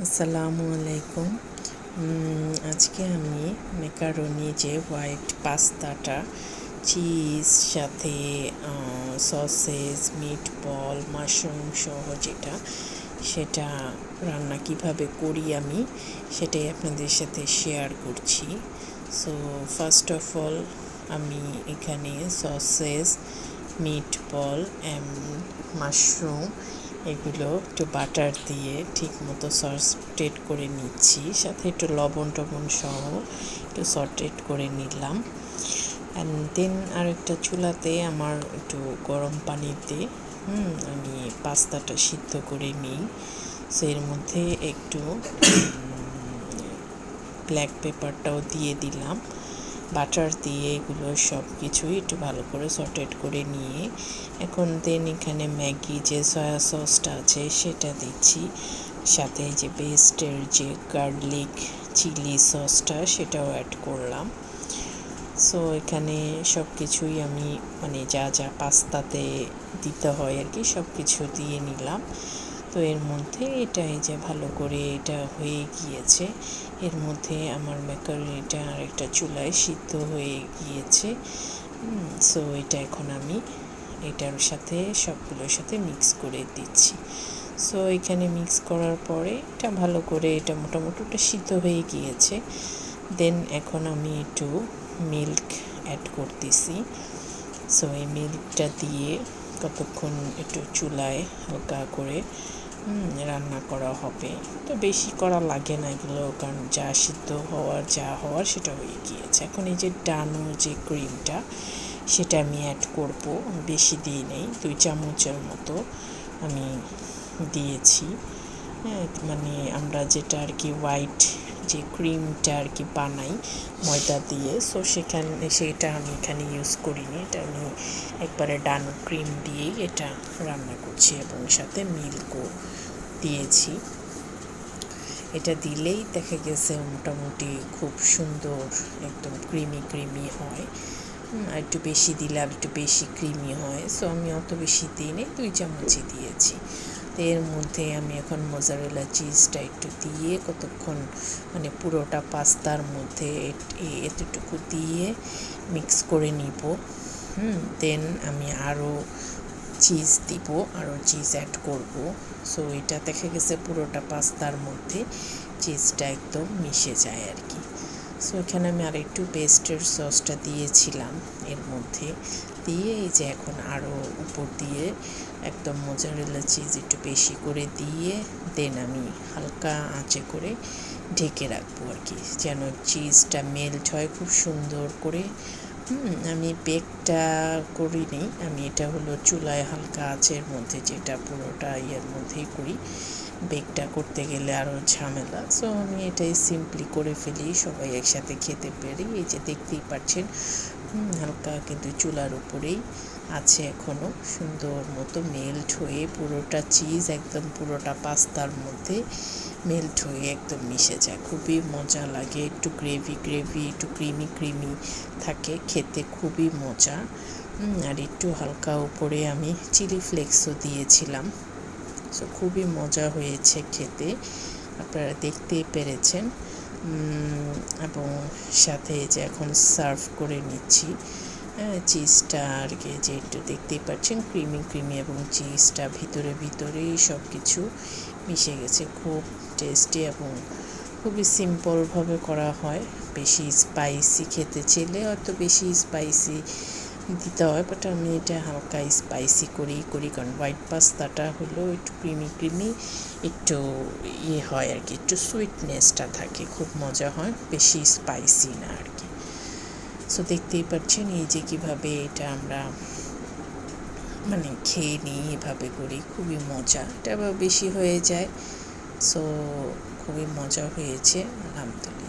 আসসালামু আলাইকুম। আজকে আমি মেকারনি যে হোয়াইট পাস্তাটা, চিজ, সাথে সসেস মিট বল মাশরুম সহ যেটা, সেটা রান্না কীভাবে করি আমি, সেটাই আপনাদের সাথে শেয়ার করছি। সো ফার্স্ট অফ অল আমি এখানে সসেস মিট বল মাশরুম, এগুলো একটু বাটার দিয়ে ঠিক মতো সর্টেড করে নিচ্ছি। সাথে একটু লবণ টবণ সহ একটু সর্টেড করে নিলাম। অ্যান্ড দেন আরেকটা চুলাতে আমার একটু গরম পানিতে হুম, আমি পাস্তাটা সিদ্ধ করে নিই। সো এর মধ্যে একটু ব্ল্যাক পেপারটাও দিয়ে দিলাম। বাটার দিয়ে এগুলো সব কিছুই একটু ভালো করে সর্টেড করে নিয়ে এখন দেন এখানে ম্যাগি যে সয়া সসটা আছে সেটা দিচ্ছি। সাথে যে বেস্টের যে গার্লিক চিলি সসটা সেটাও অ্যাড করলাম। সো এখানে সব কিছুই আমি মানে যা যা পাস্তাতে দিতে হয় আর কি সব কিছু দিয়ে নিলাম। তো এর মধ্যে এটা এই যে ভালো করে এটা হয়ে গিয়েছে। এর মধ্যে আমার ম্যাকারনিটা আরেকটা চুলায় সিদ্ধ হয়ে গিয়েছে। সো এটা এখন আমি এটার সাথে সবগুলোর সাথে মিক্স করে দিচ্ছি। সো এখানে মিক্স করার পরে এটা ভালো করে এটা মোটামুটি ওটা সিদ্ধ হয়ে গিয়েছে। দেন এখন আমি একটু মিল্ক অ্যাড করতেছি। সো এই মিল্কটা দিয়ে কতক্ষণ একটু চুলায় হালকা করে রান্না করা হবে। তো বেশি করা লাগে না এগুলো, কারণ যা সিদ্ধ হওয়ার, যা হওয়ার সেটা হয়ে গিয়েছে। এখন এই যে ডানো যে ক্রিমটা, সেটা আমি অ্যাড করব। বেশি দিই নেই, দুই চামচের মতো আমি দিয়েছি। হ্যাঁ মানে আমরা যেটা আর কি হোয়াইট যে ক্রিমটা আর কি বানাই ময়দা দিয়ে সো সেখানে, সেটা আমি এখানে ইউজ করিনি। এটা আমি একবারে ডানো ক্রিম দিয়েই এটা রান্না করছি এবং সাথে মিল্কও দিয়েছি। এটা দিলেই দেখা গেছে মোটামুটি খুব সুন্দর, একদম ক্রিমি ক্রিমি হয়। আর একটু বেশি দিলে আর একটু বেশি ক্রিমি হয়। সো আমি অত বেশি দিই দুই চামচই দিয়েছি। তো এর মধ্যে আমি এখন মোজারেলা চিজটা একটু দিয়ে কতক্ষণ মানে পুরোটা পাস্তার মধ্যে এতটুকু দিয়ে মিক্স করে নিব। হুম দেন আমি আরও চিজ দিব আরও চিজ অ্যাড করব। সো এটা দেখা গেছে পুরোটা পাস্তার মধ্যে চিজটা একদম মিশে যায় আর কি। সো এখানে আমি আর একটু পেস্টের সসটা দিয়েছিলাম এর মধ্যে। দিয়ে এই যে এখন আরও উপর দিয়ে একদম মোজারেলা চিজ একটু বেশি করে দিয়ে দেন আমি হালকা আঁচে করে ঢেকে রাখব আর কি। যেন চিজটা মেল্ট হয়, খুব সুন্দর করে আমি বেকটা করিনি। আমি এটা হলো চুলায় হালকা আঁচের মধ্যে যেটা পুরোটা ইয়ের মধ্যেই করি। বেকটা করতে গেলে আরও ঝামেলা। সো আমি এটাই সিম্পলি করে ফেলি, সবাই একসাথে খেতে পারি। এই যে দেখতেই পাচ্ছেন হালকা কিন্তু চুলার উপরেই আছে এখনও সুন্দর মতো মেল্ট হয়ে পুরোটা চিজ একদম পুরোটা পাস্তার মধ্যে মেল্ট হয়ে একদম মিশে যায়। খুবই মজা লাগে, একটু গ্রেভি গ্রেভি একটু ক্রিমি ক্রিমি থাকে, খেতে খুবই মজা। আর একটু হালকা উপরে আমি চিলি ফ্লেক্সও দিয়েছিলাম। সো খুবই মজা হয়েছে খেতে। আপনারা দেখতেই পেরেছেন। এবং সাথে যে এখন সার্ভ করে নিচ্ছি। চিজটা আর কি, যে একটু দেখতেই পাচ্ছেন ক্রিমি ক্রিমি এবং চিজটা ভিতরে, ভিতরেই সব কিছু মিশে গেছে। খুব টেস্টি এবং খুবই সিম্পলভাবে করা হয়। বেশি স্পাইসি খেতে চাইলে হয়তো বেশি স্পাইসি দিতে হয় বাট আমি এটা হালকা স্পাইসি করেই করি, কারণ হোয়াইট পাস্তাটা হলো একটু ক্রিমি ক্রিমি একটু ইয়ে হয় আর কি, একটু সুইটনেসটা থাকে, খুব মজা হয়, বেশি স্পাইসি না আর কি। সো দেখতেই পাচ্ছেন এই যে কীভাবে এটা আমরা মানে খেয়ে নিই, এভাবে করি, খুবই মজা। এটা বেশি হয়ে যায়, সো খুবই মজা হয়েছে, আলহামদুলিল্লাহ।